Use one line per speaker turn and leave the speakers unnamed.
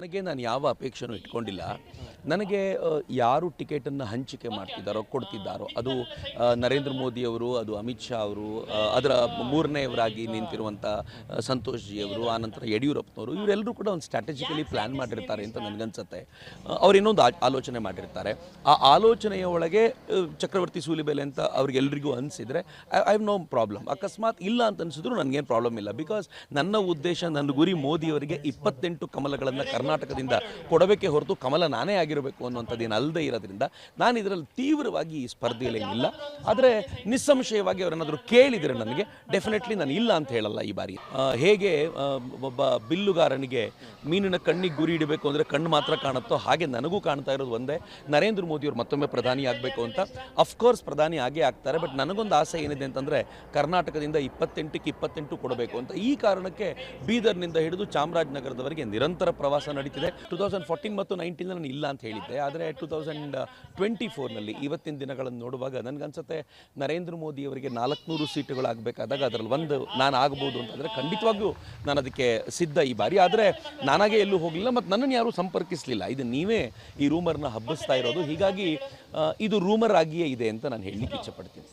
ನನಗೆ ನಾನು ಯಾವ ಅಪೇಕ್ಷೆನೂ ಇಟ್ಕೊಂಡಿಲ್ಲ. ನನಗೆ ಯಾರು ಟಿಕೆಟನ್ನು ಹಂಚಿಕೆ ಮಾಡ್ತಿದ್ದಾರೋ, ಕೊಡ್ತಿದ್ದಾರೋ, ಅದು ನರೇಂದ್ರ ಮೋದಿಯವರು ಅದು ಅಮಿತ್ ಶಾ ಅವರು ಅದರ ಮೂರನೆಯವರಾಗಿ ನಿಂತಿರುವಂಥ ಸಂತೋಷ್ ಜಿ ಅವರು ಆನಂತರ ಯಡಿಯೂರಪ್ಪನವರು, ಇವರೆಲ್ಲರೂ ಕೂಡ ಒಂದು ಸ್ಟ್ರಾಟಜಿಕಲಿ ಪ್ಲ್ಯಾನ್ ಮಾಡಿರ್ತಾರೆ ಅಂತ ನನಗನ್ಸುತ್ತೆ. ಅವ್ರು ಇನ್ನೊಂದು ಆಲೋಚನೆ ಮಾಡಿರ್ತಾರೆ. ಆ ಆಲೋಚನೆಯ ಒಳಗೆ ಚಕ್ರವರ್ತಿ ಸೂಲಿಬೆಲೆ ಅಂತ ಅವ್ರಿಗೆಲ್ರಿಗೂ ಅನಿಸಿದರೆ, ಐ ಹ್ಯಾವ್ ನೋ ಪ್ರಾಬ್ಲಮ್. ಅಕಸ್ಮಾತ್ ಇಲ್ಲ ಅಂತ ಅನಿಸಿದ್ರು ನನಗೇನು ಪ್ರಾಬ್ಲಮ್ ಇಲ್ಲ. ಬಿಕಾಸ್ ನನ್ನ ಉದ್ದೇಶ, ನನ್ನ ಗುರಿ ಮೋದಿಯವರಿಗೆ ಇಪ್ಪತ್ತೆಂಟು ಕಮಲಗಳನ್ನು ಕರ್ನಾಟಕದಿಂದ ಕೊಡಬೇಕೆ ಹೊರತು ಕಮಲ ನಾನೇ ಆಗಿರಬೇಕು ಅನ್ನುವಂಥದ್ದೇನು ಅಲ್ಲದೆ ಇರೋದ್ರಿಂದ ನಾನು ಇದರಲ್ಲಿ ತೀವ್ರವಾಗಿ ಈ ಸ್ಪರ್ಧೆಯಲ್ಲಿ ಏನಿಲ್ಲ ಆದರೆ ನಿಸ್ಸಂಶಯವಾಗಿ ಅವರೇನಾದರೂ ಕೇಳಿದರೆ ನನಗೆ ಡೆಫಿನೆಟ್ಲಿ ನಾನು ಇಲ್ಲ ಅಂತ ಹೇಳಲ್ಲ ಈ ಬಾರಿ. ಹೇಗೆ ಒಬ್ಬ ಬಿಲ್ಲುಗಾರನಿಗೆ ಮೀನಿನ ಕಣ್ಣಿಗೆ ಗುರಿ ಇಡಬೇಕು ಅಂದರೆ ಕಣ್ಣು ಮಾತ್ರ ಕಾಣುತ್ತೋ ಹಾಗೆ ನನಗೂ ಕಾಣ್ತಾ ಇರೋದು ಒಂದೇ. ನರೇಂದ್ರ ಮೋದಿಯವರು ಮತ್ತೊಮ್ಮೆ ಪ್ರಧಾನಿ ಆಗಬೇಕು ಅಂತ. ಅಫ್ಕೋರ್ಸ್ ಪ್ರಧಾನಿ ಆಗೇ ಆಗ್ತಾರೆ ಬಟ್ ನನಗೊಂದು ಆಸೆ ಏನಿದೆ ಅಂತಂದರೆ ಕರ್ನಾಟಕದಿಂದ ಇಪ್ಪತ್ತೆಂಟಕ್ಕೆ ಇಪ್ಪತ್ತೆಂಟು ಕೊಡಬೇಕು ಅಂತ. ಈ ಕಾರಣಕ್ಕೆ ಬೀದರ್ನಿಂದ ಹಿಡಿದು ಚಾಮರಾಜನಗರದವರೆಗೆ ನಿರಂತರ ಪ್ರವಾಸ ನಡೀತಿದೆ. ಟು ತೌಸಂಡ್ ಫೋರ್ಟೀನ್ ಮತ್ತು ನೈನ್ಟೀನ್ ನಾನು ಇಲ್ಲ ಅಂತ ಹೇಳಿದ್ದೆ. ಆದರೆ ಟು ತೌಸಂಡ್ ಟ್ವೆಂಟಿ ಫೋರ್ನಲ್ಲಿ ಇವತ್ತಿನ ದಿನಗಳನ್ನು ನೋಡುವಾಗ ನನಗನ್ಸುತ್ತೆ ನರೇಂದ್ರ ಮೋದಿ ಅವರಿಗೆ ನಾಲ್ಕುನೂರು ಸೀಟುಗಳಾಗಬೇಕಾದಾಗ ಅದರಲ್ಲಿ ಒಂದು ನಾನು ಆಗ್ಬೋದು ಅಂತಂದರೆ ಖಂಡಿತವಾಗಿಯೂ ನಾನು ಅದಕ್ಕೆ ಸಿದ್ಧ ಈ ಬಾರಿ. ಆದರೆ ನಾನಾಗೆ ಎಲ್ಲೂ ಹೋಗಲಿಲ್ಲ ಮತ್ತು ನನ್ನನ್ನು ಯಾರೂ ಸಂಪರ್ಕಿಸಲಿಲ್ಲ. ಇದು ನೀವೇ ಈ ರೂಮರ್ನ ಹಬ್ಬಿಸ್ತಾ ಇರೋದು. ಹೀಗಾಗಿ ಇದು ರೂಮರ್ ಆಗಿಯೇ ಇದೆ ಅಂತ ನಾನು ಹೇಳಲಿಕ್ಕೆ ಇಚ್ಛೆಪಡ್ತೀನಿ.